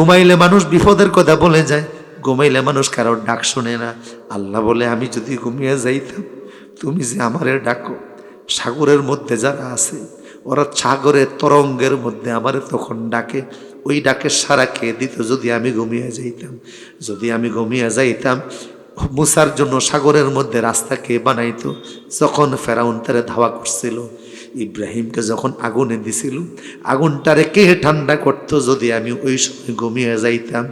ঘুমাইলে মানুষ বিপদের কথা বলে যায়, ঘুমাইলে মানুষ কারোর ডাক শোনে না। আল্লাহ বলে, আমি যদি ঘুমিয়ে যাইতাম, তুমি যে আমারে ডাকো, সাগরের মধ্যে যারা আছে, ওরা সাগরের তরঙ্গের মধ্যে আমার তখন ডাকে। ওই ডাকে সারা খেয়ে দিত যদি আমি ঘুমিয়ে যাইতাম? যদি আমি ঘুমিয়ে যাইতাম, মুসার জন্য সাগরের মধ্যে রাস্তা কে বানাইতো? যখন ফেরাউন তারে ধাওয়া করছিল ইব্রাহিমকে যখন আগুনে দিছিল, আগুনটারে কে ঠান্ডা করতো যদি আমি ওই সময় ঘুমিয়ে যাইতাম?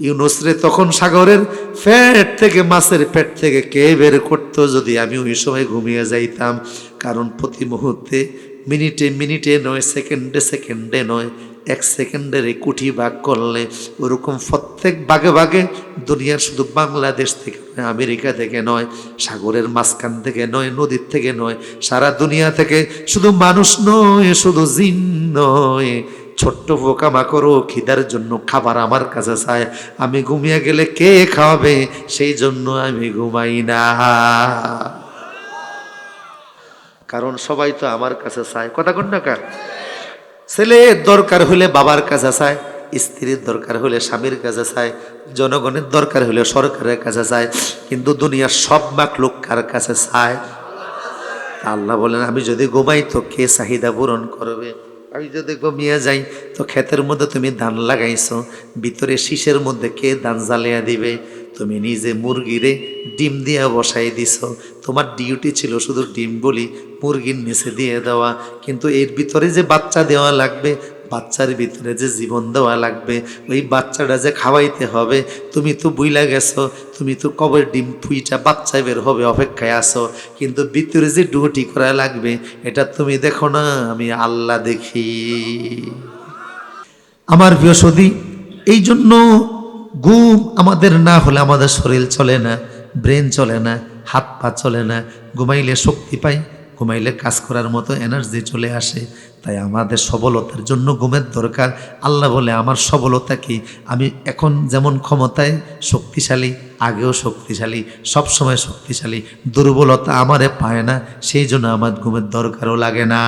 ইউনুসরে তখন সাগরের ফ্যাট থেকে, মাছের পেট থেকে কে বের করতো যদি আমি ওই সময় ঘুমিয়ে যাইতাম? কারণ প্রতি মুহূর্তে মিনিটে মিনিটে নয়, সেকেন্ডে সেকেন্ডে নয় এক সেকেন্ডের কুঠি ভাগ করলে ওরকম প্রত্যেক ভাগে ভাগে দুনিয়ার শুধু বাংলাদেশ থেকে নয়, আমেরিকা থেকে নয়, সাগরের মাঝখান থেকে নয়, নদীর থেকে নয়, সারা দুনিয়া থেকে শুধু মানুষ নয়, শুধু জিন নয়। ছোট্ট পোকামাকড়ও খিদার জন্য খাবার আমার কাছে চায়। আমি ঘুমিয়ে গেলে কে খাওয়াবে? সেই জন্য আমি ঘুমাই না। কারণ সবাই তো আমার কাছে চায়। কথা কোন না কার? ছেলের দরকার হলে বাবার কাছে চায় স্ত্রীর দরকার হলে স্বামীর কাছে চায় জনগণের দরকার হলে সরকারের কাছে চায় কিন্তু দুনিয়ার সব মাক লোক কার কাছে চায়? আল্লাহ বলেন, আমি যদি ঘুমাই তো কে চাহিদা পূরণ করবে? আমি যদি ঘুমিয়ে যাই তো ক্ষেতের মধ্যে তুমি ধান লাগাইছো, ভিতরে শীষের মধ্যে কে ধান জ্বালিয়ে দিবে? তুমি নিজে মুরগিরে ডিম দিয়া বসাই দিছ। তোমার ডিউটি ছিল শুধু ডিম বলি, মুরগির নিচে দিয়ে দেওয়া। কিন্তু এর ভিতরে যে বাচ্চা দেওয়া লাগবে, বাচ্চার ভিতরে যে জীবন দেওয়া লাগবে, ওই বাচ্চাটা যে খাওয়াইতে হবে, তুমি তো বুইলা গেছো, তুমি তো কবে ডিম ফুইটা বাচ্চা বের হবে অপেক্ষায় আসো কিন্তু ভিতরে যে ডিউটি করা লাগবে, এটা তুমি দেখো না, আমি আল্লাহ দেখি। আমার সদী এই জন্য ঘুম আমাদের না হলে আমাদের শরীর চলে না ব্রেন চলে না, হাত পা চলে না। ঘুমাইলে শক্তি পাই, ঘুমাইলে কাজ করার মতো এনার্জি চলে আসে। তাই আমাদের সবলতার জন্য ঘুমের দরকার। আল্লাহ বলে, আমার সবলতা কি? আমি এখন যেমন ক্ষমতায় শক্তিশালী, আগেও শক্তিশালী সব সময় শক্তিশালী। দুর্বলতা আমারে পায় না, সেই জন্য আমার ঘুমের দরকারও লাগে না।